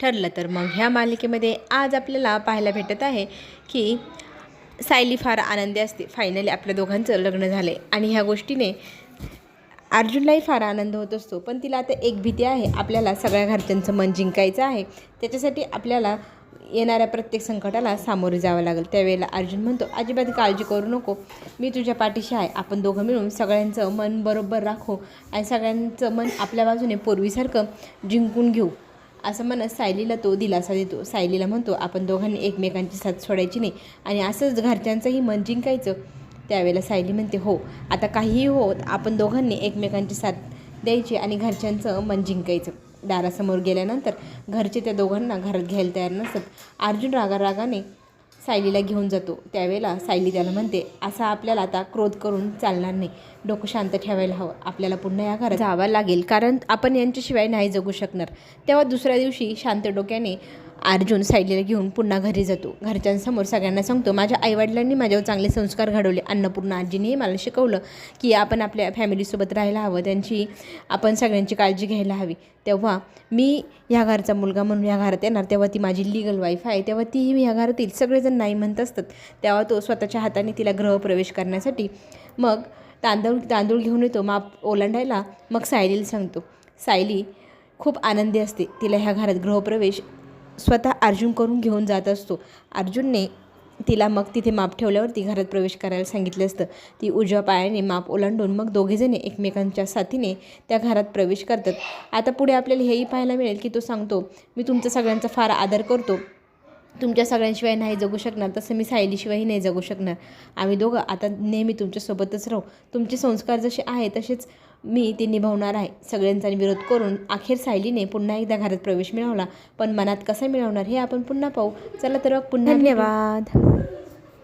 ठरलं. तर मग ह्या मालिकेमध्ये आज आपल्याला पाहायला भेटत आहे की सायली फार आनंदी असते. फायनली आपल्या दोघांचं लग्न झालं आणि ह्या गोष्टीने अर्जुनलाही फार आनंद होत असतो. पण तिला आता एक भीती आहे. आपल्याला सगळ्या घरच्यांचं मन जिंकायचं आहे. त्याच्यासाठी आपल्याला येणाऱ्या प्रत्येक संकटाला सामोरे जावं लागेल. त्यावेळेला अर्जुन म्हणतो अजिबात काळजी करू नको. मी तुझ्या पाठीशी आहे. आपण दोघं मिळून सगळ्यांचं मन बरोबर राखू आणि सगळ्यांचं मन आपल्या बाजूने पूर्वीसारखं जिंकून घेऊ. असं म्हणत सायलीला तो दिलासा देतो. सायलीला म्हणतो आपण दोघांनी एकमेकांची साथ सोडायची नाही. आणि असंच घरच्यांचंही मन जिंकायचं. त्यावेळेला सायली म्हणते हो आता काहीही होत आपण दोघांनी एकमेकांची साथ द्यायची आणि घरच्यांचं मन जिंकायचं. दारासमोर गेल्यानंतर घरचे त्या दोघांना घरात घ्यायला तयार नसत अर्जुन रागा रागाने सायलीला घेऊन जातो. त्यावेळेला सायली त्याला म्हणते असा आपल्याला आता क्रोध करून चालणार नाही. डोकं शांत ठेवायला हवं. आपल्याला पुन्हा या घरात जावं लागेल. कारण आपण यांच्याशिवाय नाही जगू शकणार. तेव्हा दुसऱ्या दिवशी शांत डोक्याने अर्जुन सायलीला घेऊन पुन्हा घरी जातो. घरच्यांसमोर सगळ्यांना सांगतो माझ्या आईवडिलांनी माझ्यावर चांगले संस्कार घडवले. अन्नपूर्णा आजीनेही मला शिकवलं की आपण आपल्या फॅमिलीसोबत राहायला हवं. त्यांची आपण सगळ्यांची काळजी घ्यायला हवी. तेव्हा मी ह्या घरचा मुलगा म्हणून ह्या घरात येणार. तेव्हा ती माझी लिगल वाईफ आहे. तेव्हा तीही ह्या घरात येईल सगळेजण नाही म्हणत असतात. तेव्हा तो स्वतःच्या हाताने तिला गृहप्रवेश करण्यासाठी मग तांदूळ तांदूळ घेऊन येतो. माप ओलांडायला मग सायलीला सांगतो. सायली खूप आनंदी असते. तिला ह्या घरात गृहप्रवेश स्वतः अर्जुन करून घेऊन जात असतो. अर्जुनने तिला मग तिथे माप ठेवल्यावरती घरात प्रवेश करायला सांगितलं असतं. ती उजव्या पायाने माप ओलांडून मग दोघेजणे एकमेकांच्या साथीने त्या घरात प्रवेश करतात. आता पुढे आपल्याला हेही पाहायला मिळेल की तो सांगतो मी तुमचा सगळ्यांचा फार आदर करतो. तुमच्या सगळ्यांशिवाय नाही जगू शकणार तसं मी सायलीशिवायही नाही जगू शकणार. आम्ही दोघं आता नेहमी तुमच्यासोबतच राहू. तुमचे संस्कार जसे आहे तसेच मी ते निभावणार आहे. सगळ्यांचा विरोध करून अखेर सायलीने पुन्हा एकदा घरात प्रवेश मिळवला. पण मनात कसा मिळवणार हे आपण पुन्हा पाहू. चला तर मग पुन्हा धन्यवाद.